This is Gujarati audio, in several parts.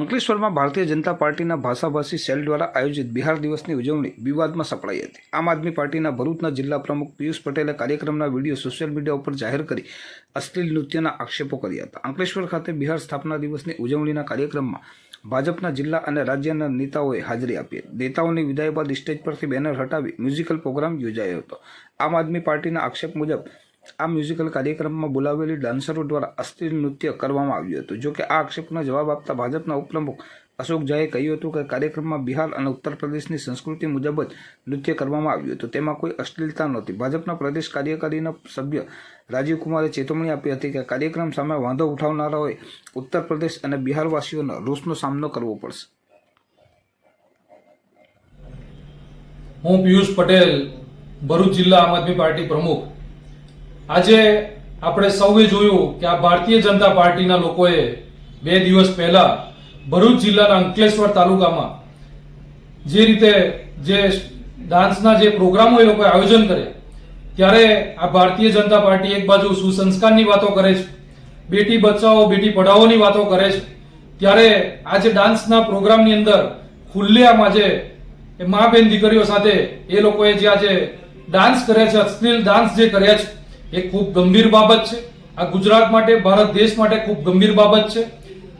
અંકલેશ્વરમાં ભારતીય જનતા પાર્ટીના ભાષાભાષી સેલ દ્વારા આયોજિત બિહાર દિવસની ઉજવણી વિવાદમાં સપડાઈ હતી. આમ આદમી પાર્ટીના ભરૂચના જિલ્લા પ્રમુખ પિયુષ પટેલે કાર્યક્રમના વીડિયો સોશિયલ મીડિયા ઉપર જાહેર કરી અશ્લીલ નૃત્યના આક્ષેપો કર્યા હતા. અંકલેશ્વર ખાતે બિહાર સ્થાપના દિવસની ઉજવણીના કાર્યક્રમમાં ભાજપના જિલ્લા અને રાજ્યના નેતાઓએ હાજરી આપી. નેતાઓની વિદાય બાદ સ્ટેજ પરથી બેનર હટાવી મ્યુઝિકલ પ્રોગ્રામ યોજાયો હતો. આમ આદમી પાર્ટીના આક્ષેપ મુજબ આ મ્યુઝિકલ કાર્યક્રમમાં બોલાવેલી ડાન્સરો દ્વારા અસ્થિર નૃત્ય કરવામાં આવ્યું હતું. જોકે આ આક્ષેપનો જવાબ આપતા ભાજપના ઉપપ્રમુખ અશોક ઝાએ કહ્યું હતું કે કાર્યક્રમમાં બિહાર અને ઉત્તર પ્રદેશની સંસ્કૃતિ મુજબ જ નૃત્ય કરવામાં આવ્યું હતું. તેમાં કોઈ અશ્લીલતા નહોતી. ભાજપના પ્રદેશ કાર્યકારીના સભ્ય રાજીવ ચેતવણી આપી હતી કે કાર્યક્રમ સામે વાંધો ઉઠાવનારાઓએ ઉત્તર પ્રદેશ અને બિહારવાસીઓનો રોષનો સામનો કરવો પડશે. હું પિયુષ પટેલ ભરૂચ જિલ્લા આમ આદમી પાર્ટી પ્રમુખ. આજે આપણે સૌએ જોયું કે આ ભારતીય જનતા પાર્ટીના લોકોએ બે દિવસ પહેલા ભરૂચ જિલ્લાના અંકલેશ્વર તાલુકામાં જે રીતે જે ડાન્સના જે પ્રોગ્રામો એ લોકોએ આયોજન કર્યા, ત્યારે આ ભારતીય જનતા પાર્ટી એક બાજુ સુસંસ્કારની વાતો કરે છે, બેટી બચાવો, બેટી પઢાઓની વાતો કરે છે, ત્યારે આજે ડાન્સના પ્રોગ્રામની અંદર ખુલ્લેઆમ આજે મા બેન દીકરીઓ સાથે એ લોકોએ જે આજે ડાન્સ કર્યા છે, અશ્લીલ ડાન્સ જે કર્યા છે એ ખૂબ ગંભીર બાબત છે. આ ગુજરાત માટે, ભારત દેશ માટે ખૂબ ગંભીર બાબત છે.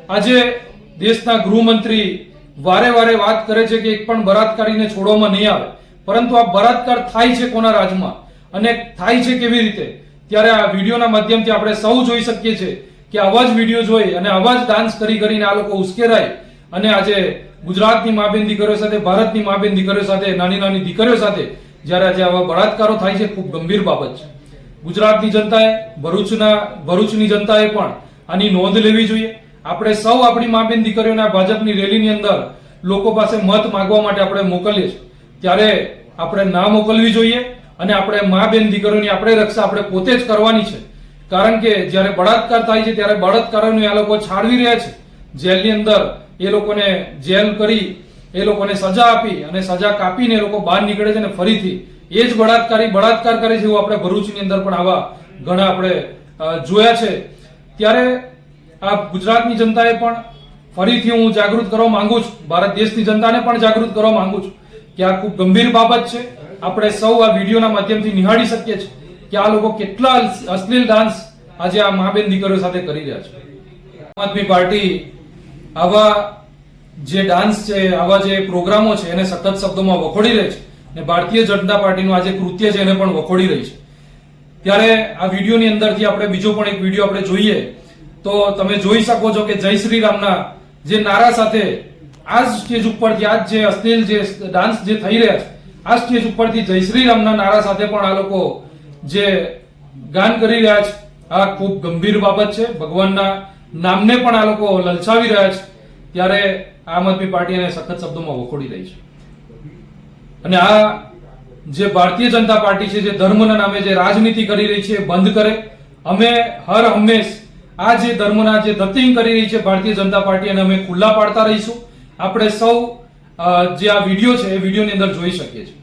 આજે દેશના ગૃહમંત્રી વારે વારે વાત કરે છે કે એક પણ બળાત્કારીને છોડવામાં નહીં આવે. પરંતુ આ બળાત્કાર થાય છે કોના રાજમાં? અને થાય છે કેવી રીતે? ત્યારે આ વિડીયોના માધ્યમથી આપણે સૌ જોઈ શકીએ છીએ કે આવા જ વીડિયો જોઈ અને આવા જ ડાન્સ કરી કરીને આ લોકો ઉશ્કેરાય. અને આજે ગુજરાતની મા બેન દીકરીઓ સાથે, ભારતની મા બેન દીકરીઓ સાથે, નાની નાની દીકરીઓ સાથે જ્યારે આજે આવા બળાત્કારો થાય છે, ખૂબ ગંભીર બાબત છે. ગુજરાતની જનતાએ, ભરૂચના, ભરૂચની જનતાએ પણ આની નોંધ લેવી જોઈએ. આપણે સૌ આપણી મા બેન દીકરીઓના ભાજપની રેલીની અંદર લોકો પાસે મત માંગવા માટે આપણે મોકલીએ છીએ. ત્યારે આપણે ના મોકલવી જોઈએ અને આપણે મા બેન દીકરીઓની આપણે રક્ષા આપણે પોતે જ કરવાની છે. કારણ કે જ્યારે બળાત્કાર થાય છે, ત્યારે બળાત્કારોને આ લોકો છાડવી રહ્યા છે. જેલની અંદર એ લોકોને જેલ કરી, એ લોકોને સજા આપી અને સજા કાપીને એ લોકો બહાર નીકળે છે અને ફરીથી એ જ બળાત્કારી, બળાત્કાર કરે છે એવું આપણે ભરૂચની અંદર પણ આવા ઘણા આપણે જોયા છે. ત્યારે આ ગુજરાતની જનતાએ પણ ફરીથી હું જાગૃત કરવા માંગુ છું, ભારત દેશની જનતાને પણ જાગૃત કરવા માંગુ છું કે આ ખૂબ ગંભીર બાબત છે. આપણે સૌ આ વિડીયોના માધ્યમથી નિહાળી શકીએ છીએ કે આ લોકો કેટલા અશ્લીલ ડાન્સ આજે આ મા બેન દીકરીઓ સાથે કરી રહ્યા છે. આમ આદમી પાર્ટી આવા જે ડાન્સ છે, આવા જે પ્રોગ્રામો છે, એને સતત શબ્દોમાં વખોડી રહે છે. અને ભારતીય જનતા પાર્ટીનું આજે કૃત્ય છે એને પણ વખોડી રહી છે. ત્યારે આ વિડીયોની અંદરથી આપણે બીજો પણ એક વીડિયો આપણે જોઈએ, તો તમે જોઈ શકો છો કે જય શ્રી રામના જે નારા સાથે આ સ્ટેજ ઉપરથી આજ જે અશ્લીલ જે ડાન્સ જે થઈ રહ્યા છે, આ સ્ટેજ ઉપરથી જય શ્રી રામના નારા સાથે પણ આ લોકો જે ગાન કરી રહ્યા છે, આ ખૂબ ગંભીર બાબત છે. ભગવાનના નામને પણ આ લોકો લલચાવી રહ્યા છે. ત્યારે આમ આદમી પાર્ટી એને સખત શબ્દોમાં વખોડી રહી છે. અને આ જે ભારતીય જનતા પાર્ટી છે, જે ધર્મના નામે જે રાજનીતિ કરી રહી છે બંધ કરે. અમે હર હંમેશ આ જે ધર્મના જે ધતિંગ કરી રહી છે, ભારતીય જનતા પાર્ટી અને અમે ખુલ્લા પાડતા રહીશું. આપણે સૌ જે આ વીડિયો છે, એ વિડીયોની અંદર જોઈ શકીએ છીએ.